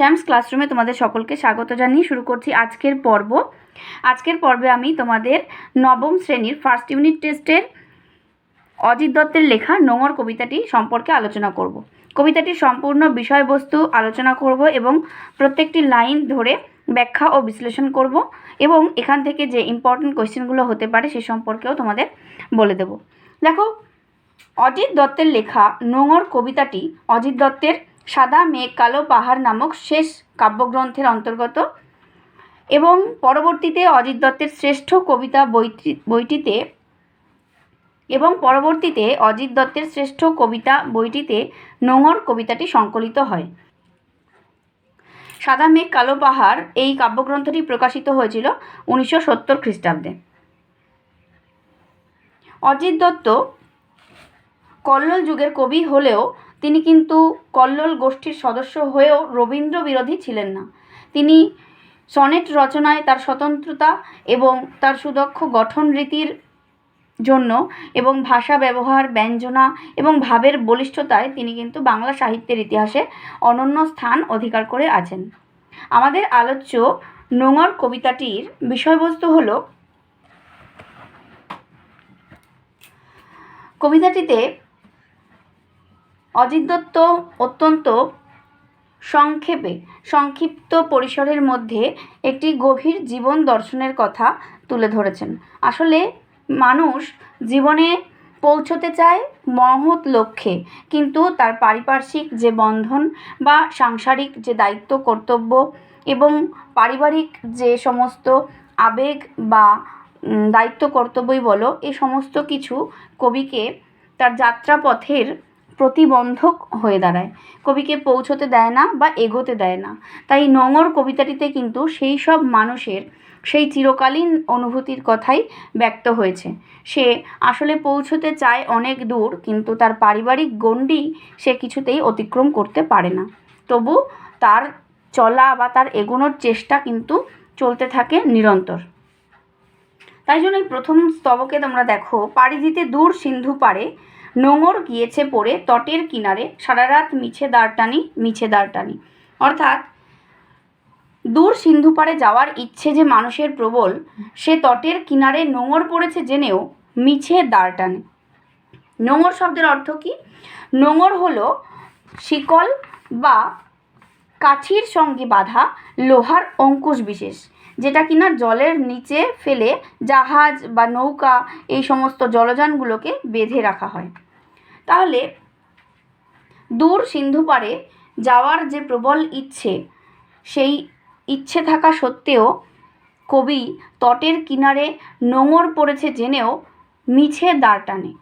শ্যামস ক্লাসরুমে তোমাদের সকলকে স্বাগত জানিয়ে শুরু করছি আজকের পর্ব। আজকের পর্বে আমি তোমাদের নবম শ্রেণির ফার্স্ট ইউনিট টেস্টের অজিত দত্তের লেখা নোংর কবিতাটি সম্পর্কে আলোচনা করব। কবিতাটির সম্পূর্ণ বিষয়বস্তু আলোচনা করব এবং প্রত্যেকটি লাইন ধরে ব্যাখ্যা ও বিশ্লেষণ করব এবং এখান থেকে যে ইম্পর্টেন্ট কোয়েশ্চেনগুলো হতে পারে সে সম্পর্কেও তোমাদের বলে দেব। দেখো, অজিত দত্তের লেখা নোংর কবিতাটি অজিত দত্তের সাদা, মেঘ, কালো, পাহাড় নামক শেষ কাব্যগ্রন্থের অন্তর্গত এবং পরবর্তীতে অজিত দত্তের শ্রেষ্ঠ কবিতা বইটি, বইটিতে এবং পরবর্তীতে অজিত দত্তের শ্রেষ্ঠ কবিতা বইটিতে নোংর কবিতাটি সংকলিত হয়। সাদা, মেঘ, কালো, পাহাড় এই কাব্যগ্রন্থটি প্রকাশিত হয়েছিল উনিশশো সত্তর খ্রিস্টাব্দে। অজিত দত্ত কল্লোল যুগের কবি হলেও তিনি কিন্তু কল্লোল গোষ্ঠীর সদস্য হয়েও রবীন্দ্র বিরোধী ছিলেন না। তিনি সনেট রচনায় তার স্বতন্ত্রতা এবং তার সুদক্ষ গঠন রীতির জন্য এবং ভাষা ব্যবহার, ব্যঞ্জনা এবং ভাবের বলিষ্ঠতায় তিনি কিন্তু বাংলা সাহিত্যের ইতিহাসে অনন্য স্থান অধিকার করে আছেন। আমাদের আলোচ্য নোংর কবিতাটির বিষয়বস্তু হলো কবিতাটিতে অজিত দত্ত অত্যন্ত সংক্ষেপে, সংক্ষিপ্ত পরিসরের মধ্যে একটি গভীর জীবন দর্শনের কথা তুলে ধরেছেন। আসলে মানুষ জীবনে পৌঁছতে চায় মহৎ লক্ষ্যে, কিন্তু তার পারিপার্শ্বিক যে বন্ধন বা সাংসারিক যে দায়িত্ব, কর্তব্য এবং পারিবারিক যে সমস্ত আবেগ বা দায়িত্ব, কর্তব্যই বলো এই সমস্ত কিছু কবিকে তার যাত্রাপথের প্রতিবন্ধক হয়ে দাঁড়ায়। কবিকে পৌঁছতে দেয় না বা এগোতে দেয় না। তাই নোংর কবিতাটিতে কিন্তু সেই সব মানুষের সেই চিরকালীন অনুভূতির কথাই ব্যক্ত হয়েছে। সে আসলে পৌঁছতে চায় অনেক দূর, কিন্তু তার পারিবারিক গণ্ডি সে কিছুতেই অতিক্রম করতে পারে না। তবু তার চলা বা তার এগোনোর চেষ্টা কিন্তু চলতে থাকে নিরন্তর। তাই জন্য এই প্রথম স্তবকে তোমরা দেখো, পাড়ি দিতে দূর সিন্ধু পারে নোঙর গিয়েছে পড়ে তটের কিনারে সারা রাত মিছে দাঁড় টানি মিছে দাঁড় টানি অর্থাৎ দূর সিন্ধু পাড়ে যাওয়ার ইচ্ছে যে মানুষের প্রবল, সে তটের কিনারে নোঙর পড়েছে জেনেও মিছে দাঁড় টানে নোঙর শব্দের অর্থ কি? নোঙর হলো শিকল বা কাঠির সঙ্গে বাঁধা লোহার অঙ্কুশ বিশেষ। যেটা কিনা জলের নিচে ফেলে জাহাজ বা নৌকা এই সমস্ত জলযানগুলোকে বেঁধে রাখা হয়। তাহলে দূর সিন্ধু পাড়ে যাওয়ার যে প্রবল ইচ্ছে, সেই ইচ্ছে থাকা সত্ত্বেও কবি তটের কিনারে নোঙর পড়েছে জেনেও মিছে দাঁড় টানে।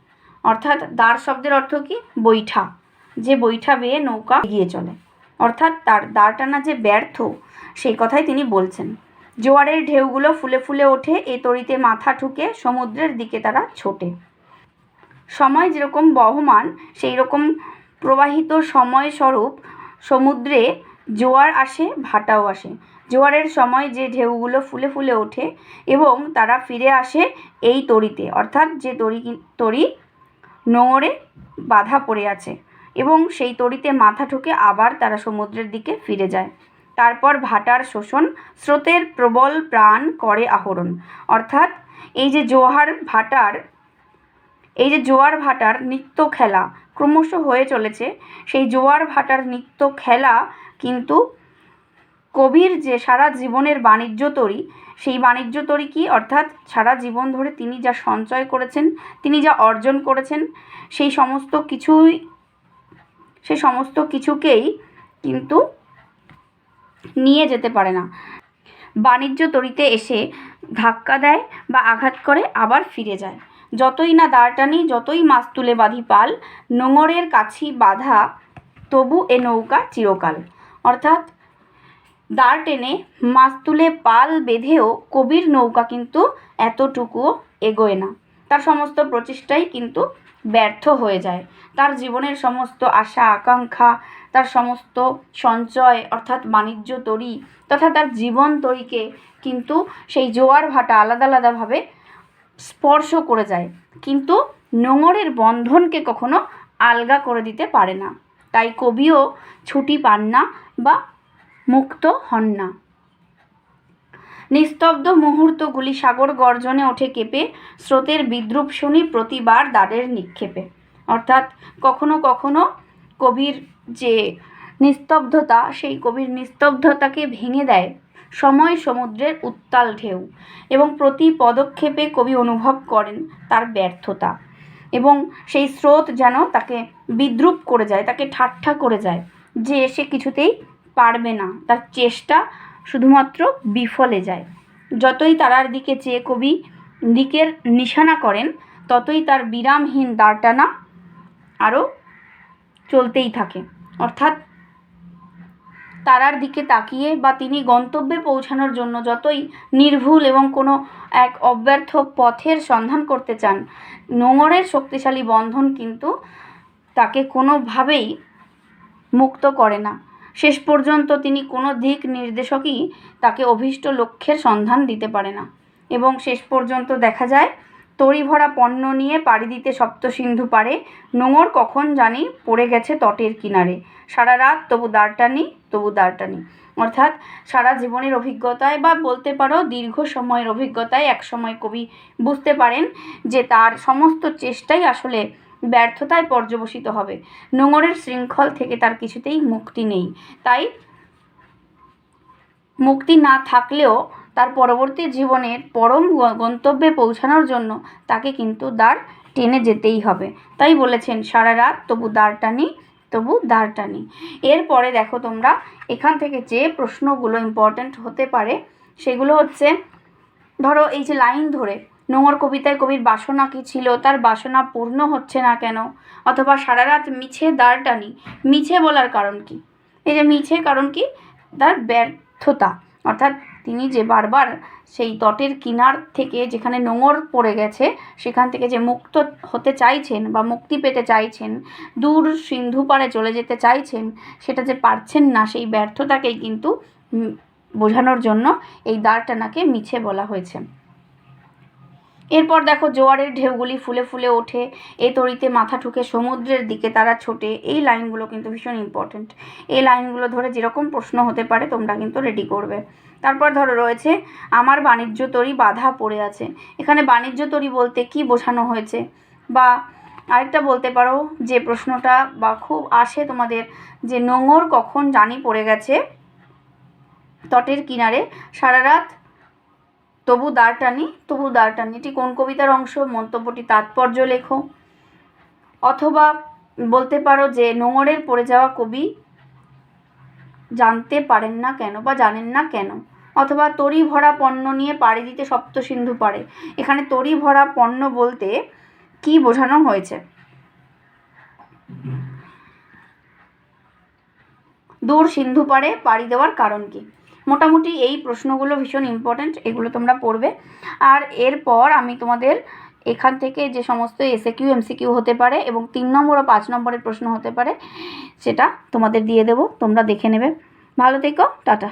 অর্থাৎ দাঁড় শব্দের অর্থ কি? বৈঠা। যে বৈঠা বেয়ে নৌকা এগিয়ে চলে। অর্থাৎ তার দাঁড় টানা যে ব্যর্থ, সেই কথাই তিনি বলছেন। জোয়ারের ঢেউগুলো ফুলে ফুলে ওঠে, এ তরিতে মাথা ঠুকে সমুদ্রের দিকে তারা ছোটে। সময় যেরকম বহমান সেই রকম প্রবাহিত সময় স্বরূপ সমুদ্রে জোয়ার আসে, ভাটাও আসে। জোয়ারের সময় যে ঢেউগুলো ফুলে ফুলে ওঠে এবং তারা ফিরে আসে এই তরিতে, অর্থাৎ যে তরি তরি নোঙরে বাধা পড়ে আছে এবং সেই তরিতে মাথা ঠুকে আবার তারা সমুদ্রের দিকে ফিরে যায়। তারপর ভাটার শোষণ স্রোতের প্রবল প্রাণ করে আহরণ। অর্থাৎ এই যে জোয়ার ভাটার, এই যে জোয়ার ভাটার নিত্য খেলা ক্রমশ হয়ে চলেছে, সেই জোয়ার ভাটার নিত্য খেলা কিন্তু কবির যে সারা জীবনের বাণিজ্য তরী, সেই বাণিজ্য তরী কি? অর্থাৎ সারা জীবন ধরে তিনি যা সঞ্চয় করেছেন, তিনি যা অর্জন করেছেন, সেই সমস্ত কিছুই, সেই সমস্ত কিছুকেই কিন্তু নিয়ে যেতে পারে না। বাণিজ্য তরিতে এসে ধাক্কা দেয় বা আঘাত করে আবার ফিরে যায়। যতই না দাঁড় টানি, যতই মাছ তুলে বাঁধি পাল, নোঙরের কাছি বাঁধা তবু এ নৌকা চিরকাল। অর্থাৎ দাঁড় টেনে মাছ তুলে পাল বেঁধেও কবির নৌকা কিন্তু এতটুকুও এগোয় না। তার সমস্ত প্রচেষ্টাই কিন্তু ব্যর্থ হয়ে যায়। তার জীবনের সমস্ত আশা, আকাঙ্ক্ষা তার সমস্ত সঞ্চয় অর্থাৎ বাণিজ্য তরী তথা তার জীবন তরীকে কিন্তু সেই জোয়ার ভাটা আলাদা আলাদাভাবে স্পর্শ করে যায়। কিন্তু নোঙরের বন্ধনকে কখনো আলগা করে দিতে পারে না। তাই কবিও ছুটি পান না বা মুক্ত হন না। নিস্তব্ধ মুহূর্তগুলি সাগর গর্জনে ওঠে কেঁপে, স্রোতের বিদ্রুপ শুনি প্রতিবার দ্বারের নিক্ষেপে। অর্থাৎ কখনো কখনো কবির যে নিস্তব্ধতা, সেই কবির নিস্তব্ধতাকে ভেঙে দেয় সময় সমুদ্রের উত্তাল ঢেউ এবং প্রতি পদক্ষেপে কবি অনুভব করেন তার ব্যর্থতা এবং সেই স্রোত যেন তাকে বিদ্রুপ করে যায়, তাকে ঠাট্টা করে যায় যে সে কিছুতেই পারবে না। তার চেষ্টা শুধুমাত্র বিফলে যায়। যতই তারার দিকে চেয়ে কবি দিকের নিশানা করেন, ততই তার বিরামহীন দাঁড়টানা আরও চলতেই থাকে। অর্থাৎ তারার দিকে তাকিয়ে বা তিনি গন্তব্যে পৌঁছানোর জন্য যতই নির্ভুল এবং কোনো এক অব্যর্থ পথের সন্ধান করতে চান, নোঙরের শক্তিশালী বন্ধন কিন্তু তাকে কোনোভাবেই মুক্ত করে না। শেষ পর্যন্ত তিনি কোনো দিক নির্দেশকই তাকে অভীষ্ট লক্ষ্যের সন্ধান দিতে পারে না। এবং শেষ পর্যন্ত দেখা যায় তড়ি ভরা পণ্য নিয়ে পাড়ি দিতে সপ্ত সিন্ধু পারে, নোঙর কখন জানি পড়ে গেছে তটের কিনারে। সারা রাত তবু দাঁড়টানি তবু দাঁড়টানি। অর্থাৎ সারা জীবনের অভিজ্ঞতায় বা বলতে পারো দীর্ঘ সময়ের অভিজ্ঞতায় এক সময় কবি বুঝতে পারেন যে তার সমস্ত চেষ্টাই আসলে ব্যর্থতায় পর্যবসিত হবে। নোঙরের শৃঙ্খল থেকে তার কিছুতেই মুক্তি নেই। তাই মুক্তি না থাকলেও তার পরবর্তী জীবনের পরম গন্তব্যে পৌঁছানোর জন্য তাকে কিন্তু দাঁড় টেনে যেতেই হবে। তাই বলেছেন, সারা রাত তবু দাঁড় টানি, তবু দাঁড় টানি। এরপরে দেখো তোমরা, এখান থেকে যে প্রশ্নগুলো ইম্পর্ট্যান্ট হতে পারে, সেগুলো হচ্ছে, ধরো এই যে লাইন ধরে নোংর কবিতায় কবির বাসনা কী ছিল, তার বাসনা পূর্ণ হচ্ছে না কেন? অথবা সারা রাত মিছে দাঁড় টানি, মিছে বলার কারণ কি? এই যে মিছে কারণ কি? তার ব্যর্থতা, অর্থাৎ তিনি যে বারবার সেই তটের কিনার থেকে যেখানে নোঙর পড়ে গেছে, সেখান থেকে যে মুক্ত হতে চাইছেন বা মুক্তি পেতে চাইছেন, দূর সিন্ধু পাড়ে চলে যেতে চাইছেন, সেটা যে পারছেন না সেই ব্যর্থতাকেই কিন্তু বোঝানোর জন্য এই দাঁড়টানাকে মিছে বলা হয়েছে। এরপর দেখো জোয়ারের ঢেউগুলি ফুলে ফুলে ওঠে, এ তরিতে মাথা ঠুকে সমুদ্রের দিকে তারা ছোটে। এই লাইনগুলো কিন্তু ভীষণ ইম্পর্ট্যান্ট এই লাইনগুলো ধরে যেরকম প্রশ্ন হতে পারে তোমরা কিন্তু রেডি করবে। তারপর ধরো রয়েছে, আমার বাণিজ্য তরি বাধা পড়ে আছে। এখানে বাণিজ্য তরি বলতে কি বোঝানো হয়েছে? বা আরেকটা বলতে পারো, যে প্রশ্নটা বা খুব আসে তোমাদের, যে নোঙর কখন জানি পড়ে গেছে? তটের কিনারে সারা রাত তবু দাঁড় টানি, তবু দাঁড় টানি এটি কোন কবিতার অংশ? মন্তব্যটি তাৎপর্য লেখো। অথবা বলতে পারো যে নোঙরের পড়ে যাওয়া কবি জানতে পারেন না কেন বা জানেন না কেন? অথবা তরি ভরা পণ্য নিয়ে পাড়ি দিতে সপ্ত সিন্ধু পারে। এখানে তরি ভরা পণ্য বলতে কি বোঝানো হয়েছে? দূর সিন্ধু পারে পাড়ি দেওয়ার কারণ কি? মোটামুটি এই প্রশ্নগুলো ভীষণ ইম্পর্ট্যান্ট এগুলো তোমরা পড়বে। আর এরপর আমি তোমাদের এখান থেকে যে সমস্ত এসএ কিউ এমসিকিউ হতে পারে এবং তিন নম্বর ও পাঁচ নম্বরের প্রশ্ন হতে পারে, সেটা তোমাদের দিয়ে দেবো, তোমরা দেখে নেবে। ভালো থেকো, টাটা।